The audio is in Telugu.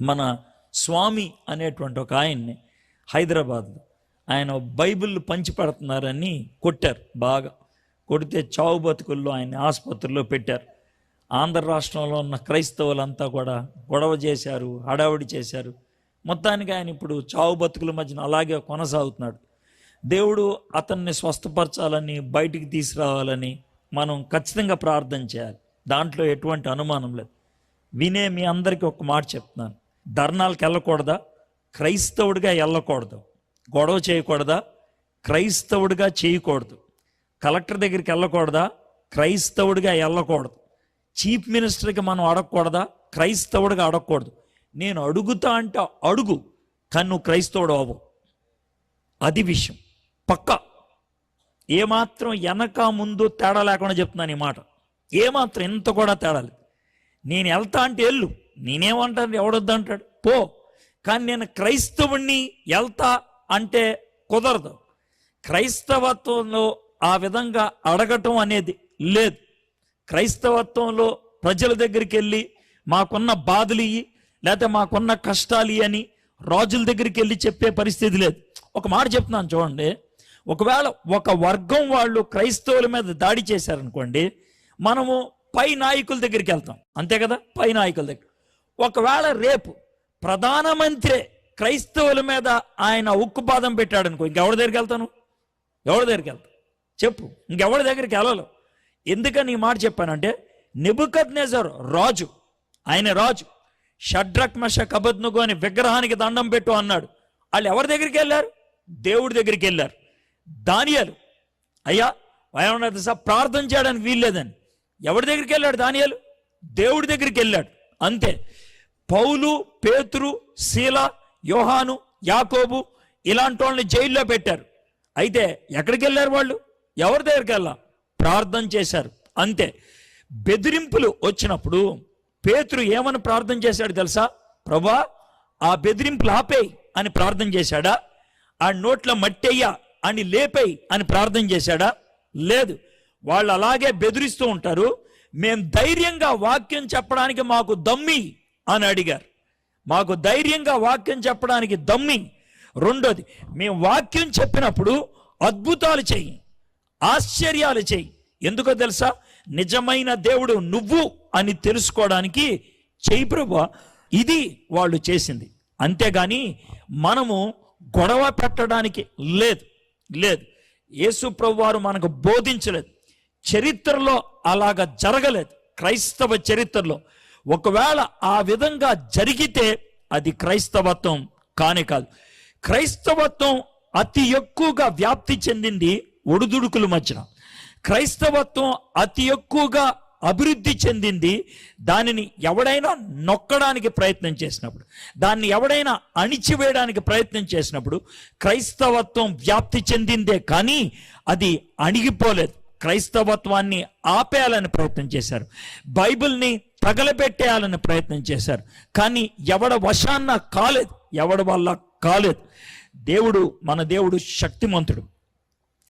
మన స్వామి అనేటువంటి ఒక ఆయన్ని హైదరాబాద్లో ఆయన బైబిల్ పంచి పెడుతున్నారని కొట్టారు బాగా. కొడితే చావు బతుకుల్లో ఆయన ఆసుపత్రిలో పెట్టారు. ఆంధ్ర రాష్ట్రంలో ఉన్న క్రైస్తవులంతా కూడా గొడవ చేశారు హడావుడి చేశారు. మొత్తానికి ఆయన ఇప్పుడు చావు బతుకుల మధ్యన అలాగే కొనసాగుతున్నాడు. దేవుడు అతన్ని స్వస్థపరచాలని బయటికి తీసుకురావాలని మనం ఖచ్చితంగా ప్రార్థన చేయాలి. దాంట్లో ఎటువంటి అనుమానం లేదు. వినే మీ అందరికీ ఒక మాట చెప్తున్నాను. ధర్నాలకు వెళ్ళకూడదా క్రైస్తవుడిగా వెళ్ళకూడదు గొడవ చేయకూడదా? క్రైస్తవుడిగా చేయకూడదు. కలెక్టర్ దగ్గరికి వెళ్ళకూడదా క్రైస్తవుడిగా వెళ్ళకూడదు చీఫ్ మినిస్టర్కి మనం అడగకూడదా? క్రైస్తవుడిగా అడగకూడదు. నేను అడుగుతా అంటే అడుగు కానీ నువ్వు క్రైస్తవుడు అవ్వు. అది విషయం. పక్క. ఏమాత్రం వెనక ముందు తేడా లేకుండా చెప్తున్నాను ఈ మాట. ఏమాత్రం ఇంత కూడా తేడా లేదు. నేను వెళ్తా అంటే వెళ్ళు నేనేమంటాను? ఎవడొద్దు అంటాడు పో. కానీ నేను క్రైస్తవుణ్ణి వెళ్తా అంటే కుదరదు. క్రైస్తవత్వంలో ఆ విధంగా అడగటం అనేది లేదు. క్రైస్తవత్వంలో ప్రజల దగ్గరికి వెళ్ళి మాకున్న బాధలు ఇయ్యి లేకపోతే మాకున్న కష్టాలు అని రాజుల దగ్గరికి వెళ్ళి చెప్పే పరిస్థితి లేదు. ఒక మాట చెప్తున్నాను చూడండి. ఒకవేళ ఒక వర్గం వాళ్ళు క్రైస్తవుల మీద దాడి చేశారనుకోండి మనము పై నాయకుల దగ్గరికి వెళ్తాం. అంతే కదా? పై నాయకుల దగ్గర. ఒకవేళ రేపు ప్రధానమంత్రి క్రైస్తవుల మీద ఆయన ఉక్కుపాదం పెట్టాడు అనుకో ఇంకెవరి దగ్గరికి వెళ్తాను? ఎవరి దగ్గరికి వెళ్తాను చెప్పు. ఇంకెవరి దగ్గరికి వెళ్ళలేవు. ఎందుకని ఈ మాట చెప్పానంటే నెబుకద్ రాజు ఆయన రాజు షడ్రక్ మష కబద్నుగు అని విగ్రహానికి దండం పెట్టు అన్నాడు. వాళ్ళు ఎవరి దగ్గరికి వెళ్ళారు? దేవుడి దగ్గరికి వెళ్ళారు. దానియాలు అయ్యా ఏమన్నా సార్ ప్రార్థన చేయడానికి వీల్లేదని. ఎవరి దగ్గరికి వెళ్ళాడు దానియాలు? దేవుడి దగ్గరికి వెళ్ళాడు. అంతే. పౌలు పేతురు శీల యోహాను యాకోబు ఇలాంటి వాళ్ళని జైల్లో పెట్టారు. అయితే ఎక్కడికి వెళ్ళారు వాళ్ళు? ఎవరి దగ్గరికి వెళ్ళా ప్రార్థన చేశారు. అంతే. బెదిరింపులు వచ్చినప్పుడు పేతురు ఏమని ప్రార్థన చేశాడు తెలుసా? ప్రభా ఆ బెదిరింపులు ఆపేయి అని ప్రార్థన చేశాడా? ఆ నోట్ల మట్టయ్యా అని లేపేయి అని ప్రార్థన చేశాడా? లేదు. వాళ్ళు అలాగే బెదిరిస్తూ ఉంటారు. మేం ధైర్యంగా వాక్యం చెప్పడానికి మాకు దమ్మి అని అడిగారు. మాకు ధైర్యంగా వాక్యం చెప్పడానికి దమ్మి. రెండోది మేము వాక్యం చెప్పినప్పుడు అద్భుతాలు చెయ్యి ఆశ్చర్యాలు చెయ్యి ఎందుకో తెలుసా? నిజమైన దేవుడు నువ్వు అని తెలుసుకోవడానికి చెయ్యి ప్రభు ఇది వాళ్ళు చేసింది. అంతేగాని మనము గొడవ పెట్టడానికి లేదు లేదు. యేసు ప్రభు వారు మనకు బోధించలేదు. చరిత్రలో అలాగ జరగలేదు. క్రైస్తవ చరిత్రలో. ఒకవేళ ఆ విధంగా జరిగితే అది క్రైస్తవత్వం కానే కాదు. క్రైస్తవత్వం అతి ఎక్కువగా వ్యాప్తి చెందింది ఒడుదుడుకుల మధ్యన. క్రైస్తవత్వం అతి ఎక్కువగా అభివృద్ధి చెందింది దానిని ఎవడైనా నొక్కడానికి ప్రయత్నం చేసినప్పుడు దాన్ని ఎవడైనా అణిచివేయడానికి ప్రయత్నం చేసినప్పుడు క్రైస్తవత్వం వ్యాప్తి చెందిందే కానీ అది అణిగిపోలేదు. క్రైస్తవత్వాన్ని ఆపేయాలని ప్రయత్నం చేశారు. బైబిల్ని తగలబెట్టేయాలని ప్రయత్నం చేశారు. కానీ ఎవడ వశాన్న కాలేదు. ఎవడ వల్ల కాలేదు. దేవుడు మన దేవుడు శక్తిమంతుడు.